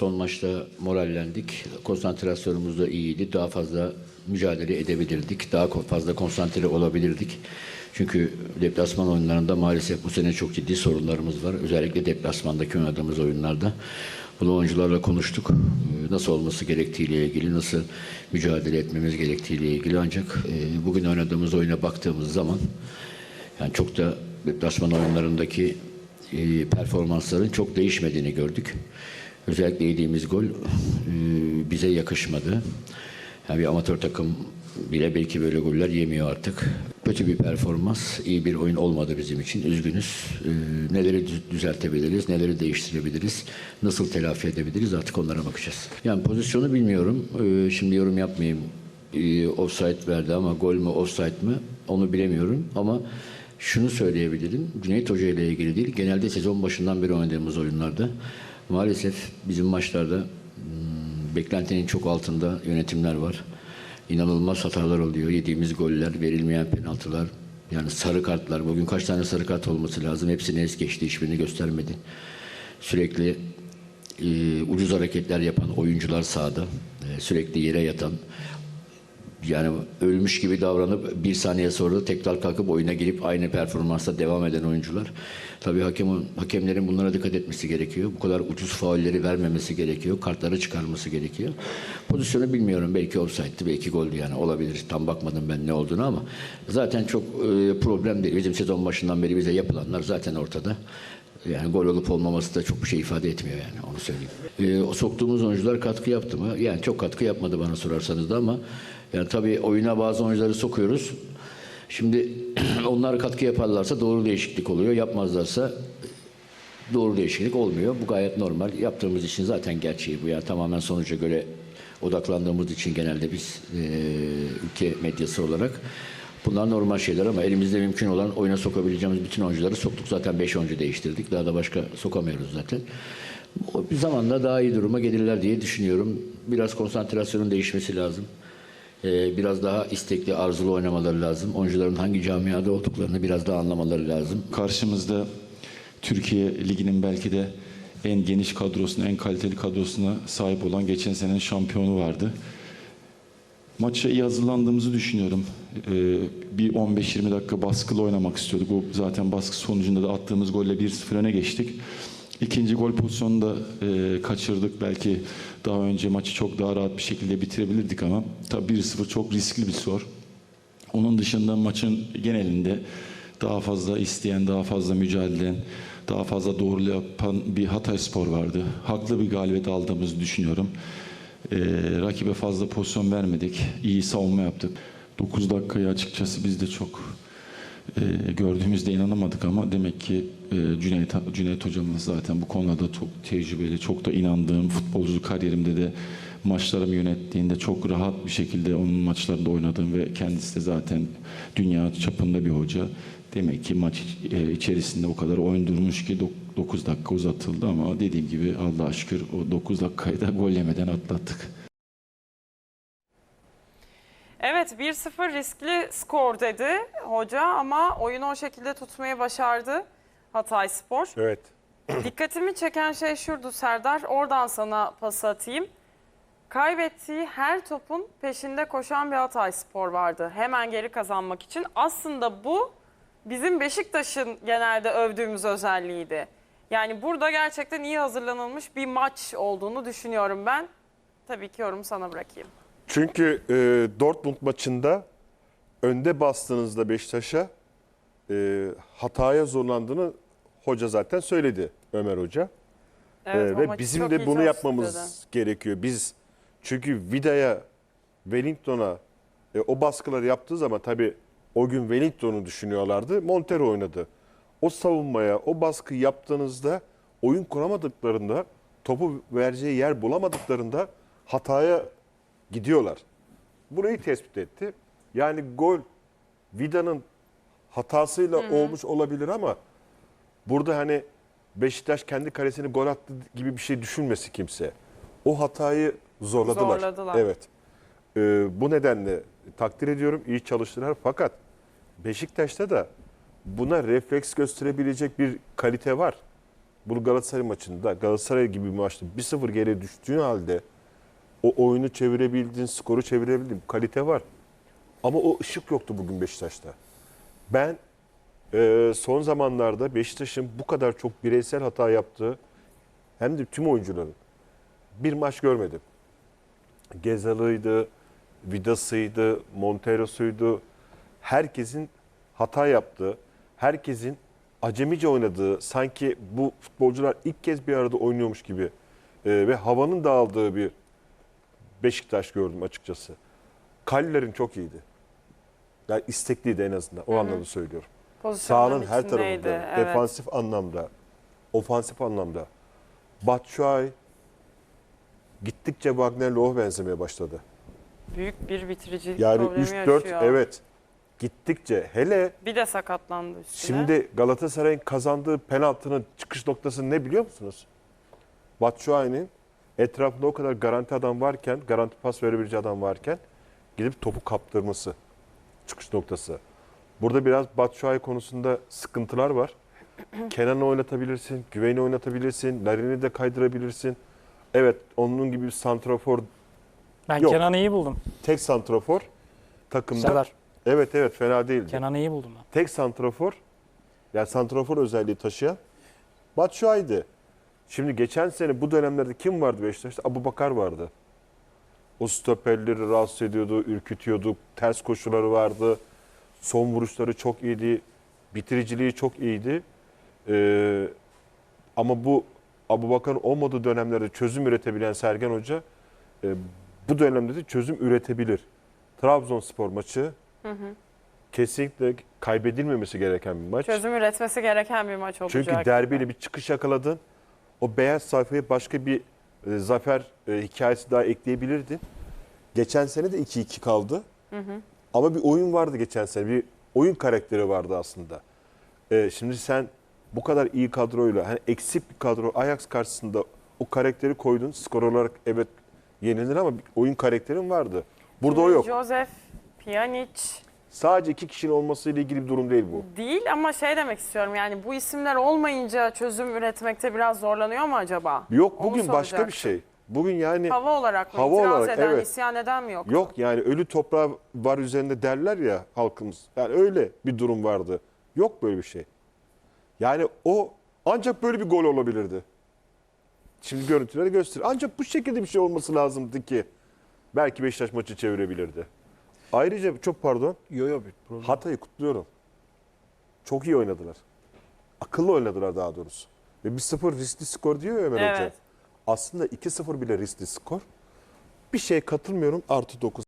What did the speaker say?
Son maçta morallendik. Konsantrasyonumuz da iyiydi. Daha fazla mücadele edebilirdik. Daha fazla konsantre olabilirdik. Çünkü deplasman oyunlarında maalesef bu sene çok ciddi sorunlarımız var. Özellikle deplasmandaki oynadığımız oyunlarda. Bunu oyuncularla konuştuk. Ee, Nasıl olması gerektiğiyle ilgili, nasıl mücadele etmemiz gerektiğiyle ilgili. Ancak e, bugün oynadığımız oyuna baktığımız zaman yani çok da deplasman oyunlarındaki e, performansların çok değişmediğini gördük. Özellikle yediğimiz gol e, bize yakışmadı. Yani bir amatör takım bile belki böyle goller yemiyor artık. Kötü bir performans, iyi bir oyun olmadı bizim için. Üzgünüz. E, neleri dü- düzeltebiliriz, neleri değiştirebiliriz, nasıl telafi edebiliriz artık onlara bakacağız. Yani pozisyonu bilmiyorum. E, şimdi yorum yapmayayım. Offside verdi ama gol mü offside mi onu bilemiyorum. Ama şunu söyleyebilirim. Cüneyt Hoca ile ilgili değil. Genelde sezon başından beri oynadığımız oyunlarda maalesef bizim maçlarda hmm, beklentinin çok altında yönetimler var. İnanılmaz hatalar oluyor. Yediğimiz goller, verilmeyen penaltılar, yani sarı kartlar. Bugün kaç tane sarı kart olması lazım? Hepsini es geçti, hiçbirini göstermedi. Sürekli e, ucuz hareketler yapan oyuncular sahada, e, sürekli yere yatan, yani ölmüş gibi davranıp bir saniye sonra tekrar kalkıp oyuna girip aynı performansla devam eden oyuncular. Tabii hakemin, hakemlerin bunlara dikkat etmesi gerekiyor. Bu kadar ucuz faulleri vermemesi gerekiyor. Kartları çıkarması gerekiyor. Pozisyonu bilmiyorum. Belki offside'dı, belki goldü yani. Olabilir. Tam bakmadım ben ne olduğunu ama zaten çok e, problem değil. Bizim sezon başından beri bize yapılanlar zaten ortada. Yani gol olup olmaması da çok bir şey ifade etmiyor yani onu söyleyeyim. Ee, o soktuğumuz oyuncular katkı yaptı mı? Yani çok katkı yapmadı bana sorarsanız da ama yani tabii oyuna bazı oyuncuları sokuyoruz. Şimdi onlar katkı yaparlarsa doğru değişiklik oluyor. Yapmazlarsa doğru değişiklik olmuyor. Bu gayet normal. Yaptığımız için zaten gerçeği bu. Yani tamamen sonuca göre odaklandığımız için genelde biz e, ülke medyası olarak bunlar normal şeyler ama elimizde mümkün olan oyuna sokabileceğimiz bütün oyuncuları soktuk. Zaten 5 oyuncu değiştirdik. Daha da başka sokamıyoruz zaten. Bir zamanla daha iyi duruma gelirler diye düşünüyorum. Biraz konsantrasyonun değişmesi lazım. Ee, biraz daha istekli, arzulu oynamaları lazım. Oyuncuların hangi camiada olduklarını biraz daha anlamaları lazım. Karşımızda Türkiye Ligi'nin belki de en geniş kadrosuna, en kaliteli kadrosuna sahip olan geçen senenin şampiyonu vardı. Maça iyi hazırlandığımızı düşünüyorum. Ee, bir 15-20 dakika baskılı oynamak istiyorduk. O zaten baskı sonucunda da attığımız golle 1-0 öne geçtik. İkinci gol pozisyonunu da e, kaçırdık. Belki daha önce maçı çok daha rahat bir şekilde bitirebilirdik ama tabii 1-0 çok riskli bir skor. Onun dışında maçın genelinde daha fazla isteyen, daha fazla mücadele daha fazla doğru yapan bir Hatay Spor vardı. Haklı bir galibiyet aldığımızı düşünüyorum. Ee, rakibe fazla pozisyon vermedik. İyi savunma yaptık. 9 dakikayı açıkçası biz de çok e, gördüğümüzde inanamadık ama demek ki e, Cüneyt, Cüneyt hocamız zaten bu konuda çok tecrübeli, çok da inandığım futbolculuk kariyerimde de maçlarımı yönettiğinde çok rahat bir şekilde onun maçlarında oynadığım ve kendisi de zaten dünya çapında bir hoca. Demek ki maç e, içerisinde o kadar oyun durmuş ki 9 dakika uzatıldı ama dediğim gibi Allah'a şükür o 9 dakikayı da gol yemeden atlattık. Evet 1-0 riskli skor dedi hoca ama oyunu o şekilde tutmayı başardı Hatay Spor. Evet. Dikkatimi çeken şey şurdu Serdar. Oradan sana pas atayım. Kaybettiği her topun peşinde koşan bir Hatay Spor vardı. Hemen geri kazanmak için. Aslında bu bizim Beşiktaş'ın genelde övdüğümüz özelliğiydi. Yani burada gerçekten iyi hazırlanılmış bir maç olduğunu düşünüyorum ben. Tabii ki yorum sana bırakayım. Çünkü e, Dortmund maçında önde bastığınızda Beşiktaş'a e, hataya zorlandığını hoca zaten söyledi Ömer Hoca. Evet, E, ve bizim de bunu yapmamız dedi. gerekiyor. Biz çünkü Vida'ya, Wellington'a e, o baskıları yaptığı zaman tabii o gün Wellington'u düşünüyorlardı. Montero oynadı. O savunmaya, o baskı yaptığınızda oyun kuramadıklarında, topu vereceği yer bulamadıklarında hataya gidiyorlar. Burayı tespit etti. Yani gol Vida'nın hatasıyla olmuş olabilir ama burada hani Beşiktaş kendi kalesini gol attı gibi bir şey düşünmesi kimse. O hatayı zorladılar. Zorladılar. Evet. Ee, bu nedenle takdir ediyorum. iyi çalıştılar. Fakat Beşiktaş'ta da buna refleks gösterebilecek bir kalite var. bu Galatasaray maçında Galatasaray gibi bir maçta 1-0 geri düştüğün halde o oyunu çevirebildin, skoru çevirebildin. Kalite var. Ama o ışık yoktu bugün Beşiktaş'ta. Ben e, son zamanlarda Beşiktaş'ın bu kadar çok bireysel hata yaptığı hem de tüm oyuncuların bir maç görmedim. Gezal'ıydı, Vidas'ıydı, Montero'suydu. Herkesin hata yaptığı, herkesin acemice oynadığı, sanki bu futbolcular ilk kez bir arada oynuyormuş gibi e, ve havanın dağıldığı bir Beşiktaş gördüm açıkçası. Kallerin çok iyiydi. Yani istekliydi en azından. O anlamda söylüyorum. Sahanın her tarafında, evet. defansif anlamda, ofansif anlamda. Batshuayi gittikçe Wagner Loh benzemeye başladı. Büyük bir bitiricilik Yani problemi 3-4 yaşıyor. evet gittikçe hele Bir de sakatlandı üstüne. şimdi Galatasaray'ın kazandığı penaltının çıkış noktası ne biliyor musunuz? Batshuayi'nin etrafında o kadar garanti adam varken, garanti pas verebileceği adam varken gidip topu kaptırması çıkış noktası. Burada biraz Batshuayi konusunda sıkıntılar var. Kenan'ı oynatabilirsin, Güven'i oynatabilirsin, Larin'i de kaydırabilirsin. Evet onun gibi bir santrafor, Ben Yok. Kenan'ı iyi buldum. tek santrafor takımda. Serdar. Evet evet fena değildi. Kenan'ı iyi buldum ben. tek santrafor yani santrafor özelliği taşıyan Batshuayi'di. Şimdi geçen sene bu dönemlerde kim vardı Beşiktaş'ta? Abu Bakar vardı. O stoperleri rahatsız ediyordu, ürkütüyordu. Ters koşuları vardı. Son vuruşları çok iyiydi. Bitiriciliği çok iyiydi. Ee, ama bu Abu Bakar'ın olmadığı dönemlerde çözüm üretebilen Sergen Hoca e, bu dönemde de çözüm üretebilir. Trabzonspor maçı kesinlikle kaybedilmemesi gereken bir maç. Çözüm üretmesi gereken bir maç olacak. Çünkü derbiyle bir çıkış yakaladın. O beyaz sayfaya başka bir e, zafer e, hikayesi daha ekleyebilirdin. Geçen sene de 2-2 kaldı. Ama bir oyun vardı geçen sene. Bir oyun karakteri vardı aslında. E, şimdi sen bu kadar iyi kadroyla, hani eksik bir kadro Ajax karşısında o karakteri koydun. Skor olarak evet yenilir ama bir oyun karakterin vardı. Burada o yok. Joseph, Pjanic Sadece iki kişinin olmasıyla ilgili bir durum değil bu. değil ama şey demek istiyorum yani bu isimler olmayınca çözüm üretmekte biraz zorlanıyor mu acaba? Yok Onu bugün başka bir şey. Bugün yani Hava olarak mı? Hava İtiraz olarak, eden, evet. isyan eden mi yok? Yok yani ölü toprağı var üzerinde derler ya halkımız. Yani öyle bir durum vardı. Yok böyle bir şey. Yani o ancak böyle bir gol olabilirdi. Şimdi görüntüleri göster. Ancak bu şekilde bir şey olması lazımdı ki belki Beşiktaş maçı çevirebilirdi. Ayrıca çok pardon. Yo yo bir problem. Hatay'ı kutluyorum. Çok iyi oynadılar. Akıllı oynadılar daha doğrusu. Ve 1-0 riskli skor diyor ya Ömer Hoca. Evet. Aslında 2-0 bile riskli skor. Bir şey katılmıyorum artı 9.